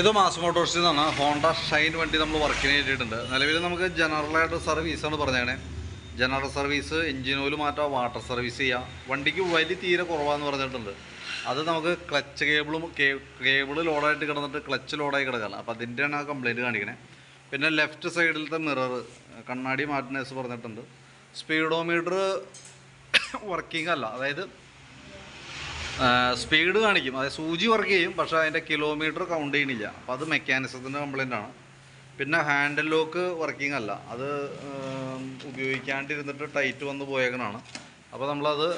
ഇത് മാസ് മോട്ടോഴ്സിൽ നിന്നാണ് ഹോണ്ട ഷൈൻ വണ്ടി നമ്മൾ വർക്കിന് കയറ്റിയിട്ടുണ്ട്. നിലവിൽ നമുക്ക് ജനറലായിട്ട് സർവീസാണ് പറഞ്ഞേക്കണേ. ജനറൽ സർവീസ് എഞ്ചിൻ ഓയിൽ മാറ്റാം വാട്ടർ സർവീസ് ചെയ്യാം. വണ്ടിക്ക് വലി തീരെ കുറവാന്ന് പറഞ്ഞിട്ടുണ്ട്. അത് നമുക്ക് ക്ലച്ച് കേബിളും കേബിൾ ലോഡായിട്ട് കിടന്നിട്ട് ക്ലച്ച് ലോഡായി കിടക്കുകയാണ് അപ്പോൾ അതിന്റെയാണ് ആ കംപ്ലയിന്റ് കാണിക്കണേ. പിന്നെ ലെഫ്റ്റ് സൈഡിലത്തെ മിറർ കണ്ണാടി മാറ്റനേഴ്സ് പറഞ്ഞിട്ടുണ്ട്. സ്പീഡോമീറ്റർ വർക്കിംഗ് അല്ല. അതായത് സ്പീഡ് കാണിക്കും. അതായത് സൂചി വർക്ക് ചെയ്യും പക്ഷേ അതിന്റെ കിലോമീറ്റർ കൗണ്ട് ചെയ്യണില്ല അപ്പോൾ അത് മെക്കാനിസത്തിന്റെ കംപ്ലൈന്റ് ആണ്. പിന്നെ ഹാൻഡിൽ ലോക്ക് വർക്കിംഗ് അല്ല. അത് ഉപയോഗിക്കാണ്ടിരുന്നിട്ട് ടൈറ്റ് വന്ന് പോയേക്കണാണ് അപ്പോൾ നമ്മളത്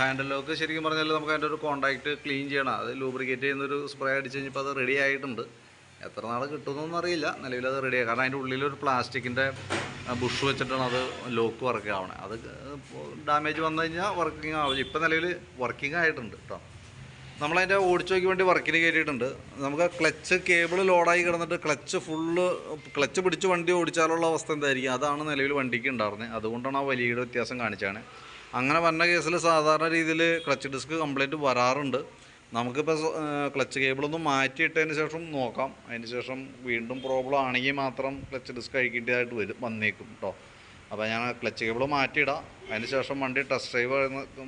ഹാൻഡിൽ ലോക്ക് ശരിക്കും പറഞ്ഞാൽ നമുക്ക് അതിന്റെ ഒരു കോണ്ടാക്റ്റ് ക്ലീൻ ചെയ്യണം. അത് ലൂബ്രിക്കേറ്റ് ചെയ്യുന്നൊരു സ്പ്രേ അടിച്ച് കഴിഞ്ഞപ്പോൾ അത് റെഡി ആയിട്ടുണ്ട്. എത്ര നാൾ കിട്ടുമെന്നൊന്നും അറിയില്ല. നിലവിൽ അത് റെഡിയായി കാരണം അതിന്റെ ഉള്ളിലൊരു പ്ലാസ്റ്റിക്കിന്റെ ബുഷ് വെച്ചിട്ടാണ് അത് ലോക്ക് വർക്ക് ആവണേ. അത് ഡാമേജ് വന്നു കഴിഞ്ഞാൽ വർക്കിംഗ് ആവില്ല ഇപ്പം നിലവിൽ വർക്കിംഗ് ആയിട്ടുണ്ട് കേട്ടോ നമ്മളതിന്റെ ഓടിച്ചോയ്ക്ക് വേണ്ടി വർക്കിന് കയറ്റിയിട്ടുണ്ട് നമുക്ക് ക്ലച്ച് കേബിൾ ലോഡായി കിടന്നിട്ട് ക്ലച്ച് ഫുള്ള് ക്ലച്ച് പിടിച്ച് വണ്ടി ഓടിച്ചാലുള്ള അവസ്ഥ എന്തായിരിക്കും? അതാണ് നിലവിൽ വണ്ടിക്ക് ഉണ്ടായിരുന്നത് അതുകൊണ്ടാണ് ആ വലിയുടെ വ്യത്യാസം കാണിച്ചാണ് അങ്ങനെ വന്ന കേസിൽ സാധാരണ രീതിയിൽ ക്ലച്ച് ഡിസ്ക് കംപ്ലൈന്റ് വരാറുണ്ട്. നമുക്കിപ്പോൾ ക്ലച്ച് കേബിളൊന്നും മാറ്റിയിട്ടതിന് ശേഷം നോക്കാം. അതിന് ശേഷം വീണ്ടും പ്രോബ്ലം ആണെങ്കിൽ മാത്രം ക്ലച്ച് ഡിസ്ക് കഴിക്കേണ്ടതായിട്ട് വരും വന്നേക്കും കേട്ടോ അപ്പോൾ ഞാൻ ക്ലച്ച് കേബിൾ മാറ്റിയിടാം. അതിന് ശേഷം വണ്ടി test drive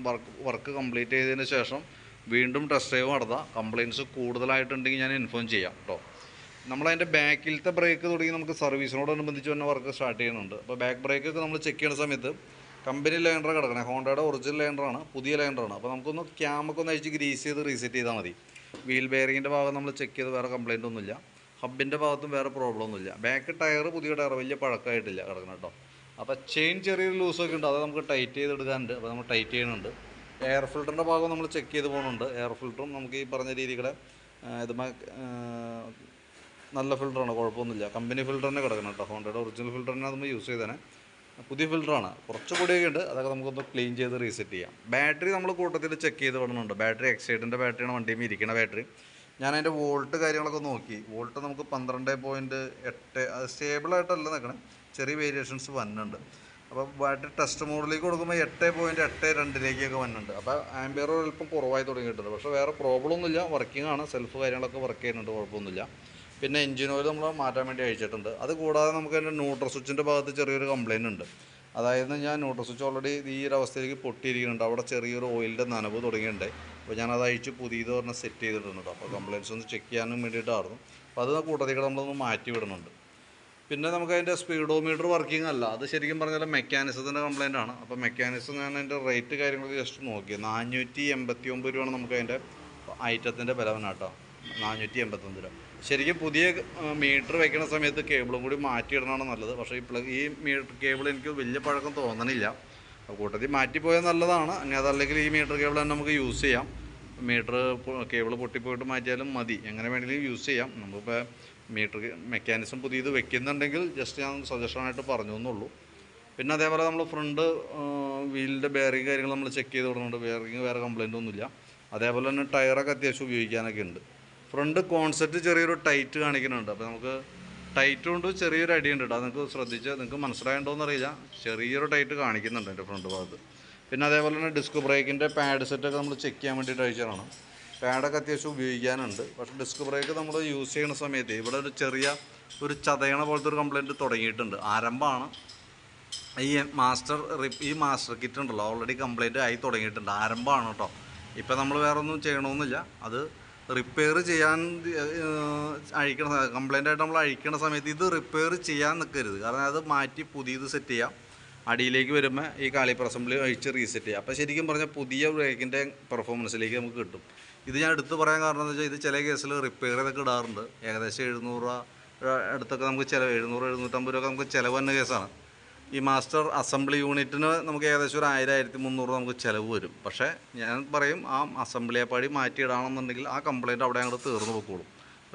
work work complete ചെയ്തതിന് ശേഷം വീണ്ടും ടെസ്റ്റ് ഡ്രൈവ് നടത്താം. കംപ്ലയിൻസ് കൂടുതലായിട്ടുണ്ടെങ്കിൽ ഞാൻ ഇൻഫോം ചെയ്യാം കേട്ടോ നമ്മളതിന്റെ ബാക്കിലത്തെ ബ്രേക്ക് തുടങ്ങി നമുക്ക് സർവീസിനോടനുബന്ധിച്ച് തന്നെ വർക്ക് സ്റ്റാർട്ട് ചെയ്യുന്നുണ്ട്. അപ്പോൾ ബാക്ക് ബ്രേക്കൊക്കെ നമ്മൾ ചെക്ക് ചെയ്യുന്ന സമയത്ത് കമ്പനി ലൈൻഡർ കിടക്കണേ. ഹോണ്ടയുടെ ഒറിജിനൽ ലൈൻഡറാണ് പുതിയ ലൈൻഡറാണ്. അപ്പോൾ നമുക്കൊന്ന് ക്യാമൊക്കെ ഒന്ന് അഴിച്ച് ഗ്രീസ് ചെയ്ത് റീസെറ്റ് ചെയ്താൽ മതി. വീൽ ബെയറിങ്ങിന്റെ ഭാഗം നമ്മൾ ചെക്ക് ചെയ്ത് വേറെ കംപ്ലയിന്റ് ഒന്നുമില്ല. ഹബിന്റെ ഭാഗത്തും വേറെ പ്രോബ്ലം ഒന്നുമില്ല. ബാക്ക് ടയർ പുതിയ ടയർ വലിയ പഴക്കമായിട്ടില്ല കിടക്കണം കേട്ടോ അപ്പോൾ ചെയിൻ ചെറിയൊരു ലൂസൊക്കെ ഉണ്ട്. അത് നമുക്ക് ടൈറ്റ് ചെയ്തെടുക്കാനുണ്ട്. അപ്പോൾ നമ്മൾ ടൈറ്റ് ചെയ്യുന്നുണ്ട് എയർ ഫിൽറ്ററിന്റെ ഭാഗം നമ്മൾ ചെക്ക് ചെയ്ത് പോകുന്നുണ്ട് എയർ ഫിൽറ്ററും നമുക്ക് ഈ പറഞ്ഞ രീതികളെ ഇത് നല്ല ഫിൽറ്ററാണ് കുഴപ്പമൊന്നുമില്ല. കമ്പനി ഫിൽറ്ററിനെ കിടക്കണം കേട്ടോ ഹോണ്ടയുടെ ഒറിജിനൽ ഫിൽറ്ററിനെ നമ്മൾ യൂസ് ചെയ്തേനെ. പുതിയ ഫിൽറ്ററാണ് കുറച്ച് പൊടിയൊക്കെ ഉണ്ട്. അതൊക്കെ നമുക്കൊന്ന് ക്ലീൻ ചെയ്ത് റീസെറ്റ് ചെയ്യാം. ബാറ്ററി നമ്മൾ കൂട്ടത്തിൽ ചെക്ക് ചെയ്ത് വിടണുണ്ട് ബാറ്ററി എക്സൈഡിന്റെ ബാറ്ററിയാണ് വണ്ടിയിൽ ഇരിക്കുന്ന ബാറ്ററി ഞാൻ അതിന്റെ വോൾട്ട് കാര്യങ്ങളൊക്കെ നോക്കി. വോൾട്ട് നമുക്ക് പന്ത്രണ്ട് പോയിന്റ് എട്ട് അത് സ്റ്റേബിളായിട്ടല്ല നിൽക്കണേ ചെറിയ വേരിയേഷൻസ് വന്നുണ്ട് അപ്പോൾ ബാറ്ററി ടെസ്റ്റ് മോഡിലേക്ക് കൊടുക്കുമ്പോൾ എട്ട് പോയിന്റ് എട്ട് രണ്ടിലേക്കൊക്കെ വന്നിട്ടുണ്ട്. അപ്പോൾ ആംബിയർ അല്പം കുറവായി തുടങ്ങിയിട്ടുണ്ട്. പക്ഷേ വേറെ പ്രോബ്ലം ഒന്നുമില്ല. വർക്കിംഗ് ആണ്. സെൽഫ് കാര്യങ്ങളൊക്കെ വർക്ക് ചെയ്യുന്നുണ്ട്. കുഴപ്പമൊന്നുമില്ല. പിന്നെ എൻജിൻ ഓയിൽ നമ്മൾ മാറ്റാൻ വേണ്ടി അയച്ചിട്ടുണ്ട് അത് കൂടാതെ നമുക്ക് അതിന്റെ ന്യൂട്രൽ സ്വിച്ചിന്റെ ഭാഗത്ത് ചെറിയൊരു കംപ്ലയിന്റ് ഉണ്ട്. അതായത് ഞാൻ ന്യൂട്രൽ സ്വിച്ച് ഓൾറെഡി ഈ ഒരു അവസ്ഥയിലേക്ക് പൊട്ടിയിരിക്കുന്നുണ്ട്. അവിടെ ചെറിയൊരു ഓയിലിന്റെ നനവ് തുടങ്ങിയിട്ടുണ്ട്. അപ്പോൾ ഞാൻ അത് അഴിച്ച് പുതിയത് പറഞ്ഞ് സെറ്റ് ചെയ്തിട്ടുണ്ട് അപ്പോൾ കംപ്ലയിൻസ് ഒന്ന് ചെക്ക് ചെയ്യാനും വേണ്ടിയിട്ടായിരുന്നു. അപ്പോൾ അത് കൂട്ടത്തിൽ നമ്മളൊന്ന് മാറ്റി വിടുന്നുണ്ട്. പിന്നെ നമുക്ക് അതിന്റെ സ്പീഡോമീറ്റർ വർക്കിംഗ് അല്ല. അത് ശരിക്കും പറഞ്ഞാൽ മെക്കാനിസത്തിന്റെ കംപ്ലയിന്റ് ആണ്. അപ്പോൾ മെക്കാനിസം ഞാൻ അതിന്റെ റേറ്റ് കാര്യങ്ങളൊക്കെ ജസ്റ്റ് നോക്കി നാനൂറ്റി എൺപത്തി ഒമ്പത് രൂപയാണ് നമുക്ക് അതിന്റെ ഐറ്റത്തിന്റെ കേട്ടോ നാനൂറ്റി എൺപത്തൊന്ന് രൂപ. ശരിക്കും പുതിയ മീറ്റർ വെക്കുന്ന സമയത്ത് കേബിളും കൂടി മാറ്റിയിടണമാണ് നല്ലത്. പക്ഷേ ഈ പ്ലഗ് ഈ മീറ്റർ കേബിൾ എനിക്ക് വലിയ പഴക്കം തോന്നണില്ല. കൂട്ടത്തിൽ മാറ്റിപ്പോയാൽ നല്ലതാണ്. ഇനി അതല്ലെങ്കിൽ ഈ മീറ്റർ കേബിൾ തന്നെ നമുക്ക് യൂസ് ചെയ്യാം. മീറ്റർ കേബിൾ പൊട്ടിപ്പോയിട്ട് മാറ്റിയാലും മതി. എങ്ങനെ വേണമെങ്കിലും യൂസ് ചെയ്യാം. നമുക്കിപ്പോൾ മീറ്റർ മെക്കാനിസം പുതിയത് വെക്കുന്നുണ്ടെങ്കിൽ ജസ്റ്റ് ഞാൻ സജഷനായിട്ട് പറഞ്ഞു എന്നുള്ളൂ. പിന്നെ അതേപോലെ നമ്മൾ ഫ്രണ്ട് വീലിന്റെ ബെയറിങ് കാര്യങ്ങൾ നമ്മൾ ചെക്ക് ചെയ്ത് കൊടുക്കുന്നുണ്ട്. ബെയറിങ് വേറെ കംപ്ലൈന്റ് ഒന്നുമില്ല. അതേപോലെ തന്നെ ടയറൊക്കെ അത്യാവശ്യം ഉപയോഗിക്കാനൊക്കെ ഉണ്ട്. ഫ്രണ്ട് കോൺസെപ്റ്റ് ചെറിയൊരു ടൈറ്റ് കാണിക്കുന്നുണ്ട്. അപ്പോൾ നമുക്ക് ടൈറ്റ് കൊണ്ട് ചെറിയൊരു അടിയുണ്ട് കേട്ടോ അത് നിങ്ങൾക്ക് ശ്രദ്ധിച്ച് നിങ്ങൾക്ക് മനസ്സിലായിട്ടുണ്ടോയെന്ന് അറിയില്ല. ചെറിയൊരു ടൈറ്റ് കാണിക്കുന്നുണ്ട് എന്റെ ഫ്രണ്ട് ഭാഗത്ത്. പിന്നെ അതേപോലെ തന്നെ ഡിസ്ക് ബ്രേക്കിന്റെ പാഡ് സെറ്റൊക്കെ നമ്മൾ ചെക്ക് ചെയ്യാൻ വേണ്ടിയിട്ട് അയച്ചതാണ് പാഡൊക്കെ അത്യാവശ്യം ഉപയോഗിക്കാനുണ്ട്. പക്ഷേ ഡിസ്ക് ബ്രേക്ക് നമ്മൾ യൂസ് ചെയ്യുന്ന സമയത്ത് ഇവിടെ ഒരു ചെറിയ ഒരു ചതയണ പോലത്തെ ഒരു കംപ്ലയിന്റ് തുടങ്ങിയിട്ടുണ്ട്. ആരംഭമാണ്. ഈ മാസ്റ്റർ ഈ മാസ്റ്റർ കിറ്റ് ഉണ്ടല്ലോ ഓൾറെഡി കംപ്ലയിന്റ് ആയി തുടങ്ങിയിട്ടുണ്ട്. ആരംഭമാണ് കേട്ടോ ഇപ്പം നമ്മൾ വേറെ ഒന്നും ചെയ്യണമെന്നില്ല അത് റിപ്പയർ ചെയ്യാൻ അഴിക്കണ കംപ്ലൈന്റ് ആയിട്ട് നമ്മൾ അഴിക്കണ സമയത്ത് ഇത് റിപ്പയർ ചെയ്യാൻ നിൽക്കരുത് കാരണം അത് മാറ്റി പുതിയത് സെറ്റ് ചെയ്യാം. അടിയിലേക്ക് വരുമ്പോൾ ഈ കാളി അസംബ്ലി അഴിച്ച് റീസെറ്റ് ചെയ്യാം. അപ്പോൾ ശരിക്കും പറഞ്ഞാൽ പുതിയ ബ്രേക്കിന്റെ പെർഫോമൻസിലേക്ക് നമുക്ക് കിട്ടും. ഇത് ഞാൻ എടുത്ത് പറയാൻ കാരണം എന്ന് വെച്ചാൽ ഇത് ചില കേസിൽ റിപ്പയർ ചെയ്തൊക്കെ ഇടാറുണ്ട്. ഏകദേശം എഴുന്നൂറ് രൂപ അടുത്തൊക്കെ നമുക്ക് ചില എഴുന്നൂറ് എഴുന്നൂറ്റമ്പത് രൂപ നമുക്ക് ചിലവ് വന്ന കേസാണ്. ഈ മാസ്റ്റർ അസംബ്ലി യൂണിറ്റിന് നമുക്ക് ഏകദേശം ഒരു ആയിരം ആയിരത്തി മുന്നൂറ് നമുക്ക് ചിലവ് വരും. പക്ഷേ ഞാൻ പറയും ആ അസംബ്ലിയെ പാടി മാറ്റിയിടാണെന്നുണ്ടെങ്കിൽ ആ കംപ്ലയിന്റ് അവിടെ അങ്ങോട്ട് തീർന്നു പോയിക്കോളും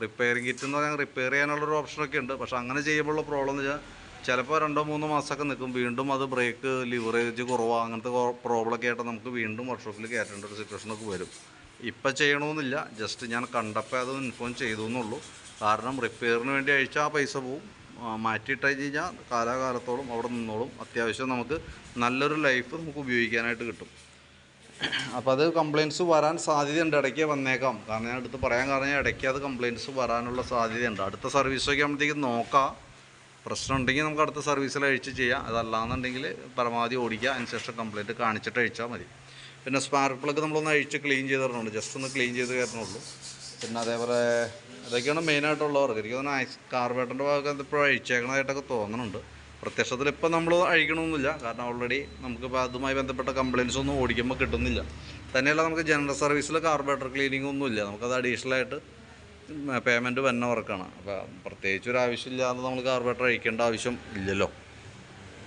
റിപ്പയറിംഗ് കിറ്റ് എന്ന് പറഞ്ഞാൽ റിപ്പയർ ചെയ്യാനുള്ളൊരു ഓപ്ഷനൊക്കെ ഉണ്ട്. പക്ഷേ അങ്ങനെ ചെയ്യുമ്പോഴുള്ള പ്രോബ്ലം എന്ന് വെച്ചാൽ ചിലപ്പോൾ രണ്ടോ മൂന്നോ മാസമൊക്കെ നിൽക്കും വീണ്ടും അത് ബ്രേക്ക് ലിവറേജ് കുറവാണ് അങ്ങനത്തെ പ്രോബ്ലമൊക്കെ ആയിട്ട് നമുക്ക് വീണ്ടും വർക്ക്ഷോപ്പിൽ കയറ്റേണ്ട ഒരു സിറ്റുവേഷനൊക്കെ വരും. ഇപ്പം ചെയ്യണമെന്നില്ല ജസ്റ്റ് ഞാൻ കണ്ടപ്പോൾ അത് ഇൻഫോം ചെയ്തു എന്നുള്ളൂ. കാരണം റിപ്പയറിന് വേണ്ടി അഴിച്ചാൽ ആ പൈസ പോവും. ആ, മാറ്റിയിട്ട് കഴിഞ്ഞാൽ കാലാകാലത്തോളം അവിടെ നിന്നോളും. അത്യാവശ്യം നമുക്ക് നല്ലൊരു ലൈഫ് നമുക്ക് ഉപയോഗിക്കാനായിട്ട് കിട്ടും. അപ്പോൾ അത് കംപ്ലയിൻസ് വരാൻ സാധ്യതയുണ്ട്. ഇടയ്ക്ക് വന്നേക്കാം. കാരണം ഞാൻ അടുത്ത് പറയാൻ കാരണം ഇടയ്ക്ക് അത് കംപ്ലയിൻസ് വരാനുള്ള സാധ്യതയുണ്ട്. അടുത്ത സർവീസൊക്കെ ആകുമ്പോഴത്തേക്ക് നോക്കാം. പ്രശ്നം ഉണ്ടെങ്കിൽ നമുക്ക് അടുത്ത സർവീസിൽ അഴിച്ച് ചെയ്യാം. അതല്ലാന്നുണ്ടെങ്കിൽ പരമാവധി ഓടിക്കുക. അതിനുശേഷം കംപ്ലയിന്റ് കാണിച്ചിട്ട് അഴിച്ചാൽ മതി. പിന്നെ സ്പാർക്ക് പ്ലഗ് നമ്മളൊന്ന് അഴിച്ച് ക്ലീൻ ചെയ്ത് തരണുണ്ട് ജസ്റ്റ് ഒന്ന് ക്ലീൻ ചെയ്ത് കയറണുള്ളൂ പിന്നെ അതേപോലെ ഇതൊക്കെയാണ് മെയിനായിട്ടുള്ളവർക്ക് എനിക്ക് തോന്നുന്നു കാർബേറ്ററിന്റെ ഭാഗത്ത് ഇപ്പോൾ അഴിച്ചേക്കണതായിട്ടൊക്കെ തോന്നുന്നുണ്ട് പ്രത്യക്ഷത്തിൽ ഇപ്പം നമ്മൾ അഴിക്കണമെന്നില്ല കാരണം ഓൾറെഡി നമുക്കിപ്പോൾ അതുമായി ബന്ധപ്പെട്ട കംപ്ലയിൻസ് ഒന്നും ഓടിക്കുമ്പോൾ കിട്ടുന്നില്ല. തന്നെയല്ല നമുക്ക് ജനറൽ സർവീസിൽ കാർബേറ്റർ ക്ലീനിങ് ഒന്നും ഒന്നുമില്ല നമുക്കത് അഡീഷണൽ ആയിട്ട് പേയ്മെന്റ് വന്ന വർക്കാണ്. അപ്പോൾ പ്രത്യേകിച്ച് ഒരു ആവശ്യമില്ലാതെ നമ്മൾ കാർബേറ്റർ അഴിക്കേണ്ട ആവശ്യം ഇല്ലല്ലോ.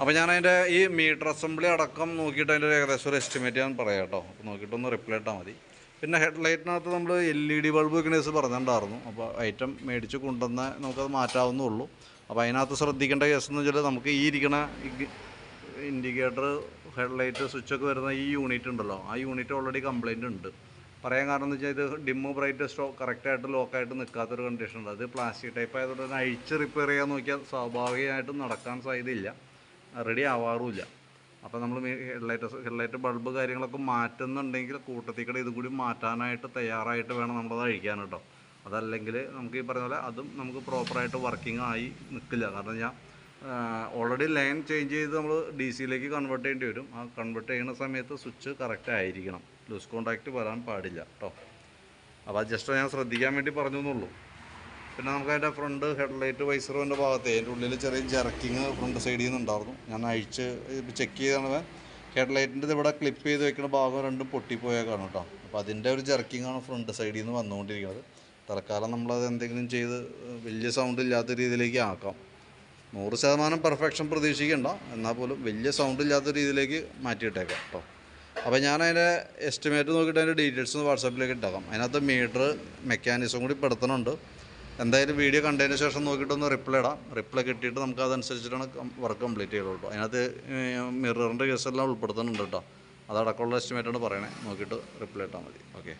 അപ്പോൾ ഞാൻ അതിന്റെ ഈ മീറ്റർ അസംബ്ലി അടക്കം നോക്കിയിട്ട് അതിന്റെ ഏകദേശം ഒരു എസ്റ്റിമേറ്റ് ഞാൻ പറയാം കേട്ടോ. നോക്കിയിട്ടൊന്ന് റിപ്ലൈ ഇട്ടാൽ മതി. പിന്നെ ഹെഡ് ലൈറ്റിനകത്ത് നമ്മൾ എൽ ഇ ഡി ബൾബ് വെക്കണേസ് പറഞ്ഞിട്ടുണ്ടായിരുന്നു. അപ്പോൾ ഐറ്റം മേടിച്ച് കൊണ്ടുവന്ന് നമുക്കത് മാറ്റാവുന്നുള്ളൂ അപ്പോൾ അതിനകത്ത് ശ്രദ്ധിക്കേണ്ട കേസ് എന്ന് വെച്ചാൽ നമുക്ക് ഈ ഇരിക്കണ ഇൻഡിക്കേറ്റർ ഹെഡ് ഹെഡ്ലൈറ്റ് സ്വിച്ചൊക്കെ വരുന്ന ഈ യൂണിറ്റ് ഉണ്ടല്ലോ. ആ യൂണിറ്റ് ഓൾറെഡി കംപ്ലൈന്റ് ഉണ്ട്. പറയാൻ കാരണം എന്ന് വെച്ചാൽ ഇത് ഡിമ്മ് ബ്രൈറ്റ് സ്റ്റോ കറക്റ്റായിട്ട് ലോക്കായിട്ട് നിൽക്കാത്തൊരു കണ്ടീഷൻ ഉണ്ട്. അത് പ്ലാസ്റ്റിക് ടൈപ്പ് ആയതുകൊണ്ട് തന്നെ അഴിച്ച് റിപ്പയർ ചെയ്യാൻ നോക്കിയാൽ സ്വാഭാവികമായിട്ടും നടക്കാൻ സാധ്യതയില്ല. റെഡി ആവാറുമില്ല. അപ്പോൾ നമ്മൾ ഹെഡ്ലൈറ്റ് ഹെഡ്ലൈറ്റ് ബൾബ് കാര്യങ്ങളൊക്കെ മാറ്റുന്നുണ്ടെങ്കിൽ കൂട്ടത്തിൽ കൂടെ ഇതും കൂടി മാറ്റാനായിട്ട് തയ്യാറായിട്ട് വേണം നമ്മളത് അഴിക്കാൻ കേട്ടോ. അതല്ലെങ്കിൽ നമുക്ക് ഈ പറഞ്ഞ പോലെ അതും നമുക്ക് പ്രോപ്പറായിട്ട് വർക്കിംഗ് ആയി നിൽക്കില്ല കാരണം ഞാൻ ഓൾറെഡി ലൈൻ ചേഞ്ച് ചെയ്ത് നമ്മൾ ഡി സിയിലേക്ക് കൺവേർട്ട് ചെയ്യേണ്ടി വരും. ആ കൺവേർട്ട് ചെയ്യുന്ന സമയത്ത് സ്വിച്ച് കറക്റ്റ് ആയിരിക്കണം. ലൂസ് കോണ്ടാക്റ്റ് വരാൻ പാടില്ല കേട്ടോ. അപ്പോൾ ജസ്റ്റ് ഞാൻ ശ്രദ്ധിക്കാൻ വേണ്ടി പറഞ്ഞു എന്നുള്ളൂ പിന്നെ നമുക്ക് അതിന്റെ ഫ്രണ്ട് ഹെഡ്ലൈറ്റ് വൈസറോന്റെ ഭാഗത്ത് അതിന്റെ ഉള്ളിൽ ചെറിയ ജെറക്കിങ് ഫ്രണ്ട് സൈഡിൽ നിന്ന് ഉണ്ടായിരുന്നു. ഞാൻ അഴിച്ച് ചെക്ക് ചെയ്താണ്. ഹെഡ്ലൈറ്റിന്റെ ഇവിടെ ക്ലിപ്പ് ചെയ്ത് വെക്കുന്ന ഭാഗം രണ്ടും പൊട്ടിപ്പോയേക്കാണ് കേട്ടോ. അപ്പോൾ അതിന്റെ ഒരു ജെറക്കിംഗ് ആണ് ഫ്രണ്ട് സൈഡിൽ നിന്ന് വന്നുകൊണ്ടിരിക്കുന്നത്. തൽക്കാലം നമ്മളത് എന്തെങ്കിലും ചെയ്ത് വലിയ സൗണ്ട് ഇല്ലാത്ത രീതിയിലേക്ക് ആക്കാം. നൂറ് ശതമാനം പെർഫെക്ഷൻ പ്രതീക്ഷിക്കണ്ട. എന്നാൽ പോലും വലിയ സൗണ്ട് ഇല്ലാത്ത രീതിയിലേക്ക് മാറ്റിയിട്ടേക്കാം കേട്ടോ. അപ്പോൾ ഞാൻ അതിന്റെ എസ്റ്റിമേറ്റ് നോക്കിയിട്ട് അതിന്റെ ഡീറ്റെയിൽസ് വാട്സാപ്പിലേക്ക് ഇട്ടേക്കാം. അതിനകത്ത് മീറ്റർ മെക്കാനിസം കൂടി പെടുത്തുന്നുണ്ട് എന്തായാലും വീഡിയോ കണ്ടതിന് ശേഷം നോക്കിയിട്ടൊന്ന് റിപ്ലൈ ഇടാം. റിപ്ലൈ കിട്ടിയിട്ട് നമുക്ക് അതനുസരിച്ചിട്ടാണ് വർക്ക് കംപ്ലീറ്റ് ചെയ്യുള്ളൂ കേട്ടോ. അതിനകത്ത് മിററിന്റെ കേസെല്ലാം ഉൾപ്പെടുത്തുന്നുണ്ട് കേട്ടോ. അതടക്കമുള്ള എസ്റ്റിമേറ്റാണ് പറയണേ. നോക്കിയിട്ട് റിപ്ലൈ ഇട്ടാൽ മതി. ഓക്കെ